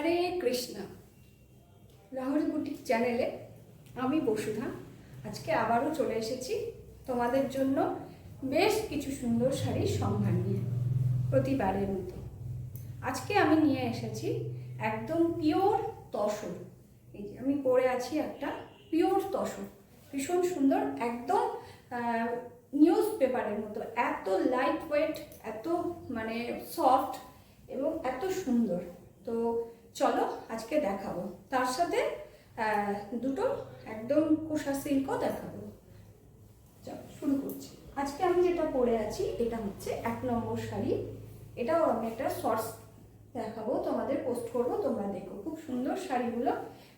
হরে Krishna. Lahori boutique চ্যানেলে আমি বসুধা। আজকে আবারও চলে এসেছি তোমাদের জন্য বেশ কিছু সুন্দর শাড়ির সম্ভার নিয়ে প্রতিবারের মতো। আজকে আমি নিয়ে এসেছি একদম পিওর তসর। এই যে আমি পরে আছি একটা পিওর তসর। ভীষণ সুন্দর, একদম নিউজ পেপারের মতো। এত লাইট ওয়েট এত মানে সফট এবং এত সুন্দর। তো চলো আজকে দেখাবো। তার সাথে দুটো একদম কোষা সিল্কও দেখাবো। চলো, শুরু করছি। আজকে আমি যেটা পরে আছি, এটা হচ্ছে এক নম্বর শাড়ি। এটাও আমি একটা শর্টস দেখাবো, তোমাদের পোস্ট করব, তোমরা দেখো। খুব সুন্দর শাড়িগুলো,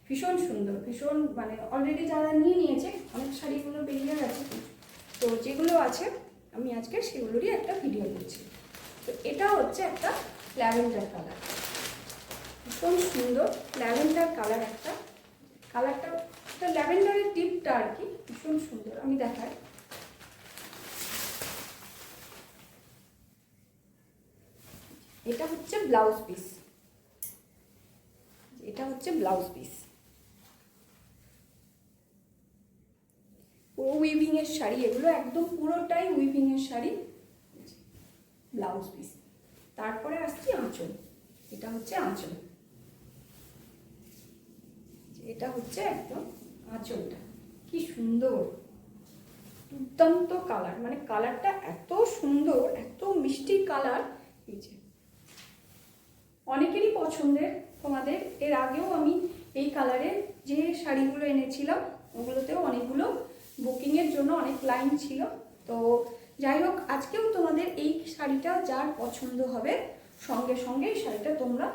ভীষণ সুন্দর, ভীষণ মানে অলরেডি যারা নিয়ে নিয়েছে, অনেক শাড়িগুলো বেরিয়ে গেছে। তো যেগুলো আছে, আমি আজকে সেগুলোরই একটা ভিডিও দিচ্ছি। তো এটা হচ্ছে একটা ল্যাভেন্ডার কালার। ভীষণ সুন্দর ল্যাভেন্ডার কালার একটা। কালারটা একটা ল্যাভেন্ডারের টিপটা আর কি, ভীষণ সুন্দর। আমি দেখাই। এটা হচ্ছে ব্লাউজ পিস। এটা হচ্ছে ব্লাউজ পিস। পুরো উইভিং এর শাড়ি, এগুলো একদম পুরোটাই উইভিং এর শাড়ি। Blouse piece. তারপরে আসছি আঁচল। এটা হচ্ছে আঁচল। এটা হচ্ছে একদম আঁচলটা। কি সুন্দর। দুর্দান্ত কালার মানে কালারটা এত সুন্দর, এত মিষ্টি কালার এই যে। অনেকেরই পছন্দের, তোমাদের। এর আগেও আমি এই কালারের যে শাড়িগুলো এনেছিলাম, ওগুলোতেও অনেকগুলো বুকিংয়ের জন্য অনেক লাইন ছিল। তো যাই হোক, আজকেও তোমাদের এই শাড়িটা যার পছন্দ হবে, সঙ্গে সঙ্গে এই শাড়িটা তোমরা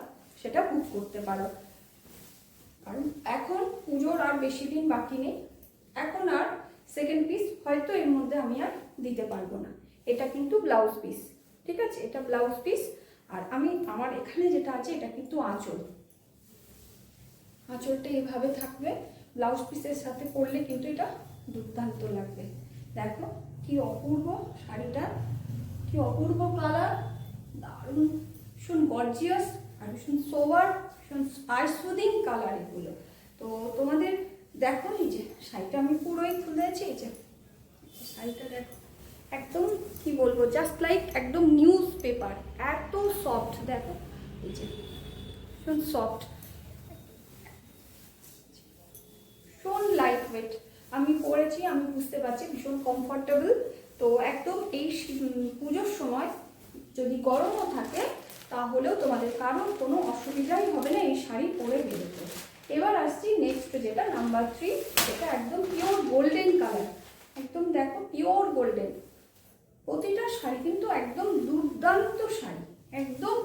সেটা বুক করতে পারো। কারণ এখন পুজোর আর বেশি দিন বাকি নেই। এখন আর সেকেন্ড পিস হয়তো এর মধ্যে আমি আর দিতে পারব না। এটা কিন্তু ব্লাউজ পিস ঠিক আছে? এটা ব্লাউজ পিস আর আমি আমার এখানে যেটা আছে এটা কিন্তু আঁচল। আঁচলটা এভাবে থাকবে। ব্লাউজ পিসের সাথে পরলে কিন্তু এটা দুর্দান্ত লাগবে। দেখো কি অপূর্ব শাড়িটা, কি অপূর্ব কালার দারুণ, ভীষণ গর্জিয়াস আর ভীষণ সোবার ভীষণ আইসুদিং কালার এগুলো। তো তোমাদের দেখো এই যে, শাড়িটা আমি পুরোই খুলেছি এই যে, শাড়িটা দেখো। একদম কি বলব জাস্ট লাইক একদম নিউজ পেপার এত সফট দেখো, এই যে, ভীষণ সফট ভীষণ লাইট ওয়েট আমি পরেছি, আমি বুঝতে পারছি, ভীষণ কমফোর্টেবল তো একদম এই পুজোর সময় যদি গরমও থাকে তাহলেও তোমাদের কারোর কোনো অসুবিধাই হবে না এই শাড়ি পরে বেরোতে। এবার আসছি নেক্সট যেটা নাম্বার থ্রি এটা একদম পিওর গোল্ডেন কালার একদম দেখো পিওর গোল্ডেন প্রতিটা শাড়ি কিন্তু একদম দুর্দান্ত শাড়ি। একদম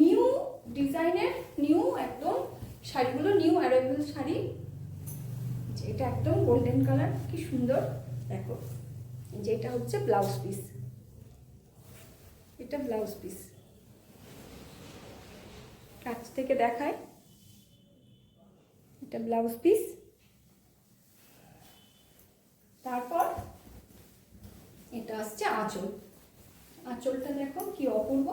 নিউ ডিজাইনের নিউ একদম শাড়িগুলো নিউ অ্যারেবল শাড়ি। এটা একদম গোল্ডেন কালার কি সুন্দর। দেখো, যেটা হচ্ছে ব্লাউজ পিস এটা ব্লাউজ পিস কাছ থেকে দেখায়। এটা ব্লাউজ পিস। তারপর এটা আসছে আঁচল। আঁচলটা দেখো কি অপূর্ব।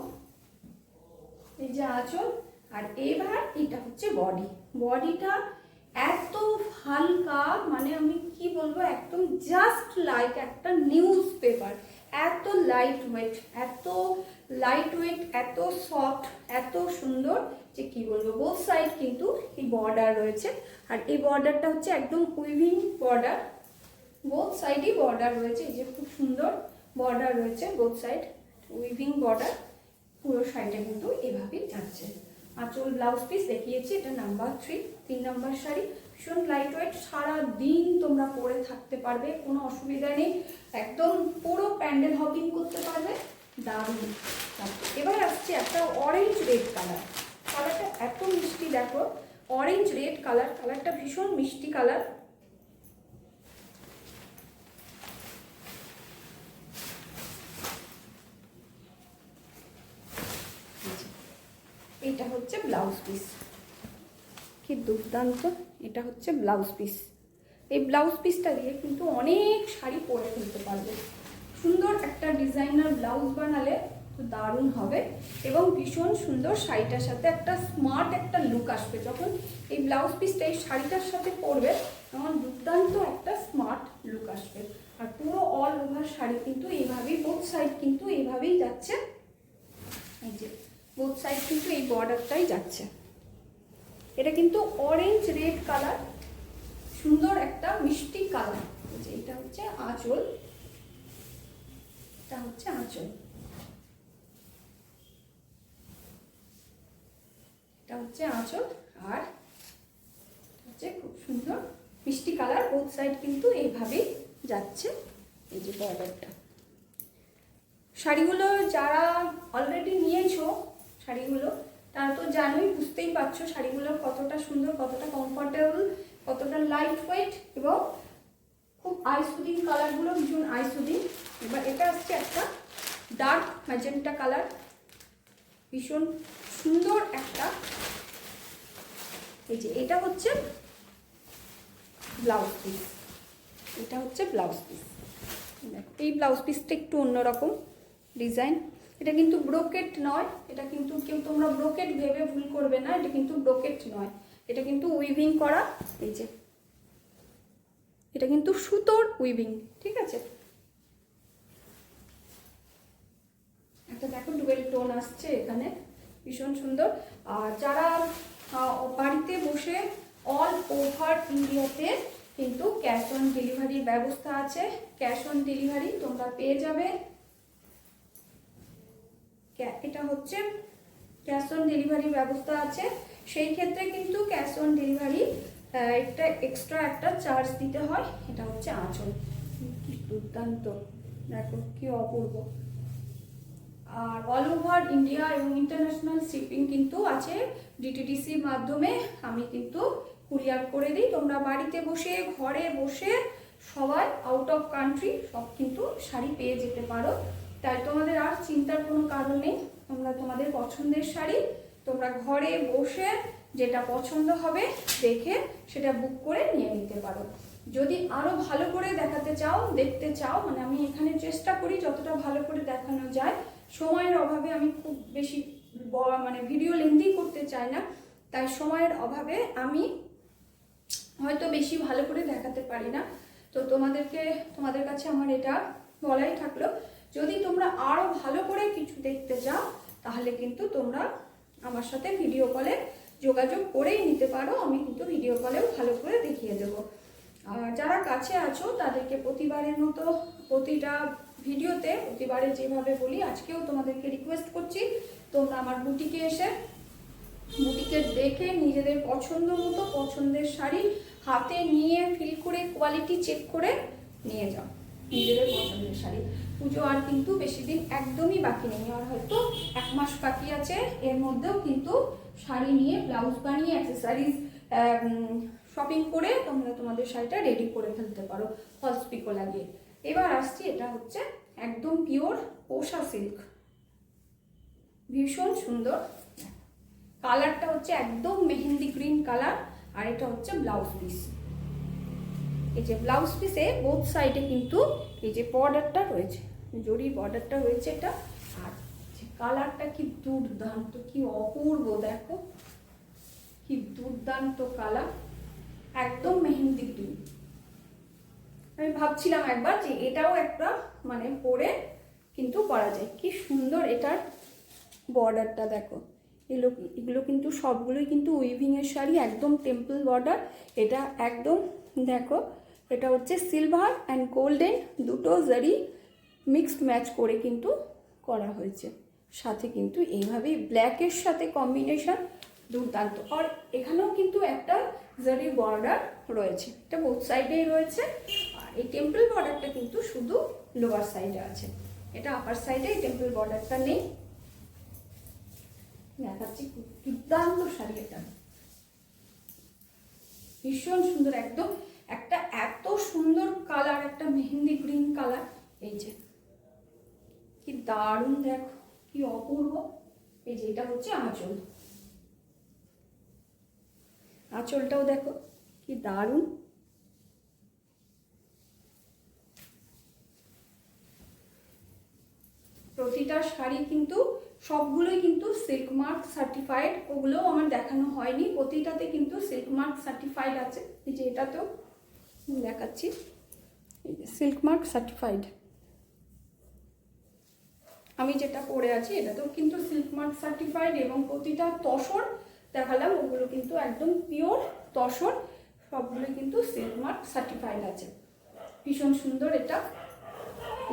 এই যে আঁচল, আর এবার এটা হচ্ছে বডি বডিটা এত হালকা মানে আমি কি বলব, একদম জাস্ট লাইক একটা নিউজ পেপার লাইট ওয়েট এত লাইট ওয়েট এত সফট এত সুন্দর যে কি বলব বোথ সাইড কিন্তু এই বর্ডার রয়েছে। আর এই বর্ডারটা হচ্ছে একদম উইভিং বর্ডার বোথ সাইডই বর্ডার রয়েছে যে খুব সুন্দর বর্ডার রয়েছে বোথ সাইড উইভিং বর্ডার পুরো শাড়িটা কিন্তু এভাবেই যাচ্ছে। আঁচল ব্লাউজ পিস দেখিয়েছি, এটা নাম্বার থ্রি তিন নাম্বার শাড়ি। ভীষণ লাইট ওয়েট সারাদিন তোমরা পরে থাকতে পারবে, কোনো অসুবিধা নেই। একদম পুরো প্যান্ডেল হপিং করতে পারবে। দারুণ। এবার আসছে একটা অরেঞ্জ রেড কালার কালারটা এত মিষ্টি, দেখো। অরেঞ্জ রেড কালার কালারটা ভীষণ মিষ্টি কালার এটা হচ্ছে ব্লাউজ পিস কি দুর্দান্ত। এটা হচ্ছে ব্লাউজ পিস এই ব্লাউজ পিসটা দিয়ে কিন্তু অনেক শাড়ি পরে ফেলতে পারবে। সুন্দর একটা ডিজাইনার ব্লাউজ বানালে তো দারুণ হবে এবং ভীষণ সুন্দর শাড়িটার সাথে একটা স্মার্ট একটা লুক আসবে। যখন এই ব্লাউজ পিসটা এই শাড়িটার সাথে পরবে, তখন দুর্দান্ত একটা স্মার্ট লুক আসবে। আর পুরো অল ওভার শাড়ি কিন্তু এইভাবেই বোথ সাইড কিন্তু এইভাবেই যাচ্ছে। এই যে বোথ সাইড কিন্তু এই বর্ডারটাই যাচ্ছে। এটা কিন্তু অরেঞ্জ রেড কালার সুন্দর একটা মিষ্টি কালার এটা হচ্ছে আঁচল। এটা হচ্ছে আঁচল। এটা হচ্ছে আঁচল। আর হচ্ছে খুব সুন্দর মিষ্টি কালার বোথ সাইড কিন্তু এইভাবেই যাচ্ছে এই যে বর্ডারটা শাড়িগুলো যারা অলরেডি নিয়েছো, শাড়িগুলো তারা তো জানোই, বুঝতেই পারছ শাড়িগুলো কতটা সুন্দর, কতটা কমফোর্টেবল কতটা লাইট ওয়েট এবং খুব আইসুদিন কালারগুলো ভীষণ আইসুদিন এবার এটা আসছে একটা ডার্ক ম্যাজেন্টা কালার ভীষণ সুন্দর একটা। এই যে এটা হচ্ছে ব্লাউজ পিস এটা হচ্ছে ব্লাউজ পিস এই ব্লাউজ পিসটা একটু অন্যরকম ডিজাইন এটা কিন্তু ব্রোকেট নয়, এটা কিন্তু কেউ তোমরা ব্রোকেট ভেবে ভুল করবে না, এটা কিন্তু ব্রোকেট নয়। এটা কিন্তু উইভিং করা, এই যে। এটা কিন্তু সুতোর উইভিং, ঠিক আছে? একটা দেখো ডুয়েল টোন আসছে এখানে, ভীষণ সুন্দর। আর যারা বাড়িতে বসে অল ওভার ইন্ডিয়াতে কিন্তু ক্যাশ অন ডেলিভারির ব্যবস্থা আছে। ক্যাশ অন ডেলিভারি তোমরা পেয়ে যাবে। এটা হচ্ছে ক্যাশ অন ডেলিভারি ব্যবস্থা আছে। সেই ক্ষেত্রে কিন্তু ক্যাশ অন ডেলিভারি একটা এক্সট্রা একটা চার্জ দিতে হয়। এটা হচ্ছে আঁচল। কি দুর্দান্ত। দেখো, কি অপূর্ব। আর অল ওভার ইন্ডিয়া এবং ইন্টারন্যাশনাল শিপিং কিন্তু আছে। ডিটিডিসির মাধ্যমে আমি কিন্তু কুরিয়ার করে দিই। তোমরা বাড়িতে বসে, ঘরে বসে, সবাই আউট অফ কান্ট্রি সব কিন্তু শাড়ি পেয়ে যেতে পারো। তাই তোমাদের আর চিন্তার কোনো কারণ নেই। তোমরা তোমাদের পছন্দের শাড়ি তোমরা ঘরে বসে যেটা পছন্দ হবে দেখে সেটা বুক করে নিয়ে নিতে পারো। যদি আরও ভালো করে দেখাতে চাও, দেখতে চাও মানে আমি এখানে চেষ্টা করি যতটা ভালো করে দেখানো যায়। সময়ের অভাবে আমি খুব বেশি মানে ভিডিও লেন্দি করতে চাই না। তাই সময়ের অভাবে আমি হয়তো বেশি ভালো করে দেখাতে পারি না। তো তোমাদেরকে, তোমাদের কাছে আমার এটা বলাই থাকল। যদি তোমরা আরও ভালো করে কিছু দেখতে চাও তাহলে কিন্তু তোমরা আমার সাথে ভিডিও কলে যোগাযোগ করেই নিতে পারো, আমি কিন্তু ভিডিও কলেও ভালো করে দেখিয়ে দেবো। আর যারা কাছে আছো, তাদেরকে প্রতিবারের মতো প্রতিটা ভিডিওতে প্রতিবারে যেভাবে বলি, আজকেও তোমাদেরকে রিকোয়েস্ট করছি, তোমরা আমার বুটিকে এসে, বুটিকে দেখে নিজেদের পছন্দ মতো পছন্দের শাড়ি হাতে নিয়ে ফিল করে কোয়ালিটি চেক করে নিয়ে যাও, নিজেদের পছন্দের শাড়ি। পুজো আর কিন্তু বেশি দিন একদমই বাকি নেই। আর হয়তো এক মাস বাকি আছে। এর মধ্যেও কিন্তু শাড়ি নিয়ে ব্লাউজ বানিয়ে অ্যাক্সেসারিজ শপিং করে তোমরা তোমাদের শাড়িটা রেডি করে ফেলতে পারো ফলস পিকো লাগিয়ে। এবার আসছি, এটা হচ্ছে একদম পিওর পোষা সিল্ক ভীষণ সুন্দর। কালারটা হচ্ছে একদম মেহেন্দি গ্রিন কালার আর এটা হচ্ছে ব্লাউজ পিস এই যে ব্লাউজ পিসে বোথ সাইডে কিন্তু এই যে বর্ডারটা রয়েছে জরির বর্ডারটা রয়েছে এটা। আর যে কালারটা কি দুর্দান্ত, কি অপূর্ব, দেখো। কি দুর্দান্ত কালার একদম মেহেন্দি গ্রিন আমি ভাবছিলাম একবার যে এটাও একটা মানে পরে কিন্তু করা যায়। কি সুন্দর এটার বর্ডারটা দেখো। এগুলো এগুলো কিন্তু সবগুলোই কিন্তু উইভিংয়ের শাড়ি, একদম টেম্পল বর্ডার এটা একদম, দেখো এটা হচ্ছে সিলভার অ্যান্ড গোল্ডেন দুটো জারি মিক্সড ম্যাচ করে কিন্তু করা হয়েছে। সাথে কিন্তু এইভাবেই ব্ল্যাকের সাথে কম্বিনেশন দুর্দান্ত। আর এখানেও কিন্তু একটা জারি বর্ডার রয়েছে। এটা বোথ সাইডেই রয়েছে। আর এই টেম্পল বর্ডারটা কিন্তু শুধু লোয়ার সাইডে আছে। এটা আপার সাইডে এই টেম্পল বর্ডারটা নেই। দেখাচ্ছি দুর্দান্ত শাড়ি এটা। ভীষণ সুন্দর, একদম একটা এত সুন্দর কালার একটা মেহেন্দি গ্রিন কালার এই যে। কি দারুণ দেখো, কি অপূর্ব। এই যে এটা হচ্ছে আঁচল। আঁচলটাও দেখো, কি দারুণ। প্রতিটা শাড়ি কিন্তু, সবগুলোই কিন্তু সিল্ক মার্ক সার্টিফাইড ওগুলোও আমার দেখানো হয়নি। প্রতিটাতে কিন্তু সিল্ক মার্ক সার্টিফাইড আছে। এই যে এটাতেও দেখাচ্ছি। সিল্ক মার্ক সার্টিফাইড আমি যেটা পরে আছি, এটাতেও কিন্তু সিল্ক মার্ক সার্টিফাইড এবং প্রতিটা তসর দেখালাম, ওগুলো কিন্তু একদম পিওর তসর সবগুলো কিন্তু সিল্ক মার্ক সার্টিফাইড আছে। ভীষণ সুন্দর এটা।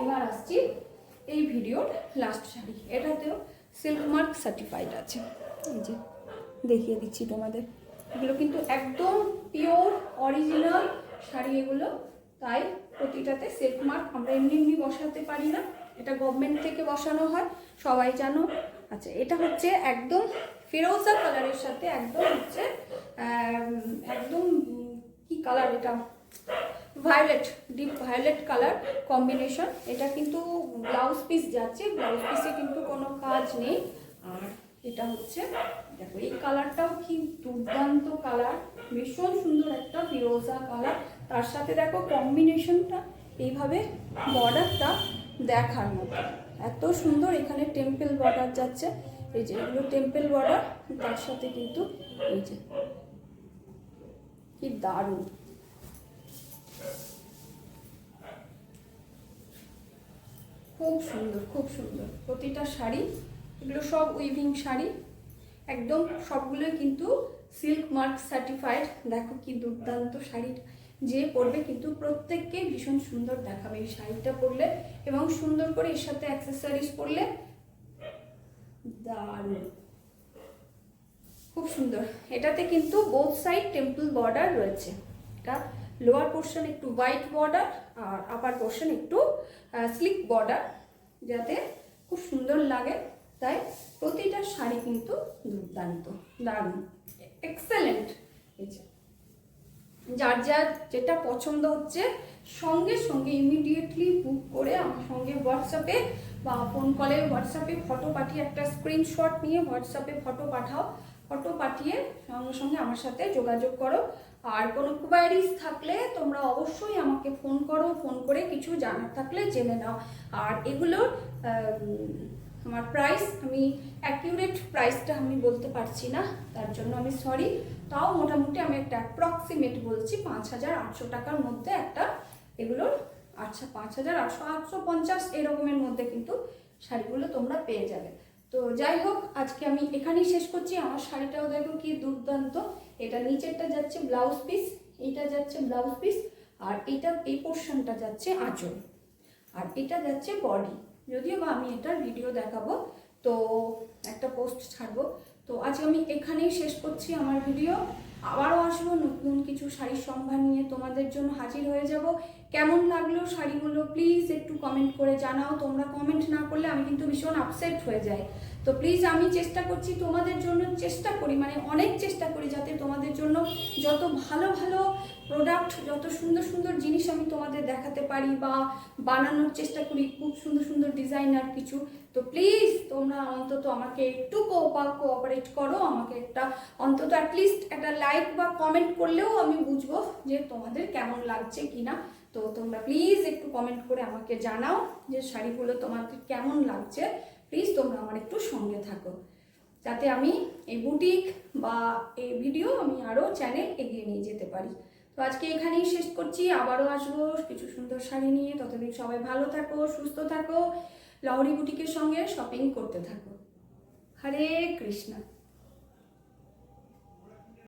এবার আসছি এই ভিডিওর লাস্ট শাড়ি এটাতেও সিল্ক মার্ক সার্টিফাইড আছে। এই যে দেখিয়ে দিচ্ছি তোমাদের। এগুলো কিন্তু একদম পিওর অরিজিনাল শাড়ি এগুলো, তাই প্রতিটাতে সিল্ক মার্ক আমরা এমনি এমনি বসাতে পারি না, এটা গভর্নমেন্ট থেকে বসানো হয়, সবাই জানো। আচ্ছা এটা হচ্ছে একদম ফিরোজা কালারের সাথে একদম হচ্ছে একদম, কি কালার এটা? Violet deep violet colour combination এটা কিন্তু ব্লাউজ পিস যাচ্ছে ব্লাউজ পিসে কিন্তু কোনো কাজ নেই। আর এটা হচ্ছে, দেখো, এই কালারটাও কি দুর্দান্ত কালার। ভীষণ সুন্দর একটা ফিরোজা কালার। তার সাথে দেখো কম্বিনেশনটা এইভাবে বর্ডারটা দেখার মতো। এত সুন্দর এখানে টেম্পেল বর্ডার যাচ্ছে। এই যে এগুলো টেম্পেল বর্ডার তার সাথে কিন্তু এই যে কি দারুণ। খুব সুন্দর খুব সুন্দর। প্রতিটা শাড়ি এগুলো সব উইভিং শাড়ি। একদম সবগুলোই কিন্তু সিল্ক মার্ক সার্টিফাইড দেখো কি দুর্দান্ত শাড়ি যে পরবে কিন্তু প্রত্যেককে ভীষণ সুন্দর দেখাবে এই শাড়িটা পরলে এবং সুন্দর করে এর সাথে অ্যাক্সেসরিজ পরলে দারুণ। খুব সুন্দর। এটাতে কিন্তু বোথ সাইড টেম্পল বর্ডার রয়েছে। এটা লোয়ার পোর্শন একটু হোয়াইট বর্ডার আর আপার পোর্শন একটু স্লিক বর্ডার যাতে খুব সুন্দর লাগে। তাই প্রতিটা শাড়ি কিন্তু দুর্দান্ত, দারুণ এক্সেলেন্ট যার যার যেটা পছন্দ হচ্ছে সঙ্গে সঙ্গে ইমিডিয়েটলি বুক করে আমার সঙ্গে হোয়াটসঅ্যাপে বা ফোন কলে হোয়াটসঅ্যাপে ফটো পাঠিয়ে একটা স্ক্রিনশট নিয়ে হোয়াটসঅ্যাপে ফটো পাঠাও। ফটো পাঠিয়ে সঙ্গে সঙ্গে আমার সাথে যোগাযোগ করো। আর কোনো কোয়ারিজ থাকলে তোমরা অবশ্যই আমাকে ফোন করো। ফোন করে কিছু জানার থাকলে জেনে নাও। আর এগুলোর আমার প্রাইস আমি অ্যাকিউরেট প্রাইসটা আমি বলতে পারছি না, তার জন্য আমি সরি তাও মোটামুটি আমি একটা অ্যাপ্রক্সিমেট বলছি, পাঁচ হাজার আটশো টাকার মধ্যে একটা এগুলোর আচ্ছা পাঁচ হাজার আটশো আটশো পঞ্চাশ এরকমের মধ্যে কিন্তু শাড়িগুলো তোমরা পেয়ে যাবে। তো যাই হোক, আজকে আমি এখানেই শেষ করছি। আমার শাড়িটাও দেখো কি দুর্দান্ত। এটা নিচেরটা যাচ্ছে ব্লাউজ পিস এটা যাচ্ছে ব্লাউজ পিস আর এটা এই পোর্শনটা যাচ্ছে আঁচল, আর এটা যাচ্ছে বডি যদিও বা আমি এটার ভিডিও দেখাবো, তো একটা পোস্ট ছাড়বো। তো আজকে আমি এখানেই শেষ করছি আমার ভিডিও আবারও আসব নতুন কিছু শাড়ির সম্ভার নিয়ে। তোমাদের জন্য হাজির হয়ে যাব। কেমন লাগল শাড়িগুলো? প্লিজ একটু কমেন্ট করে জানাও। তোমরা কমেন্ট না করলে আমি কিন্তু ভীষণ আপসেট হয়ে যাই। তো প্লিজ আমি চেষ্টা করছি তোমাদের জন্য চেষ্টা করি মানে অনেক চেষ্টা করি যাতে তোমাদের জন্য যত ভালো ভালো প্রোডাক্ট যত সুন্দর সুন্দর জিনিস আমি তোমাদের দেখাতে পারি বা বানানোর চেষ্টা করি, খুব সুন্দর সুন্দর ডিজাইনার কিছু। তো প্লিজ তোমরা অন্তত আমাকে একটু কোঅপারেট করো, আমাকে একটা অন্তত অ্যাটলিস্ট একটা লাইক বা কমেন্ট করলেও আমি বুঝব যে তোমাদের কেমন লাগছে কিনা। তো তোমরা প্লিজ একটু কমেন্ট করে আমাকে জানাও যে শাড়িগুলো তোমাকে কেমন লাগছে। প্লিজ তোমরা আমার একটু সঙ্গে থাকো। যাতে আমি এই বুটিক বা এই ভিডিও আমি আরও চ্যানেল এগিয়ে নিয়ে যেতে পারি। তো আজকে এখানেই শেষ করছি। আবারও আসব কিছু সুন্দর শাড়ি নিয়ে। ততদিন সবাই ভালো থাকো, সুস্থ থাকো লাউরি বুটিকের সঙ্গে শপিং করতে থাকো। হরে কৃষ্ণা।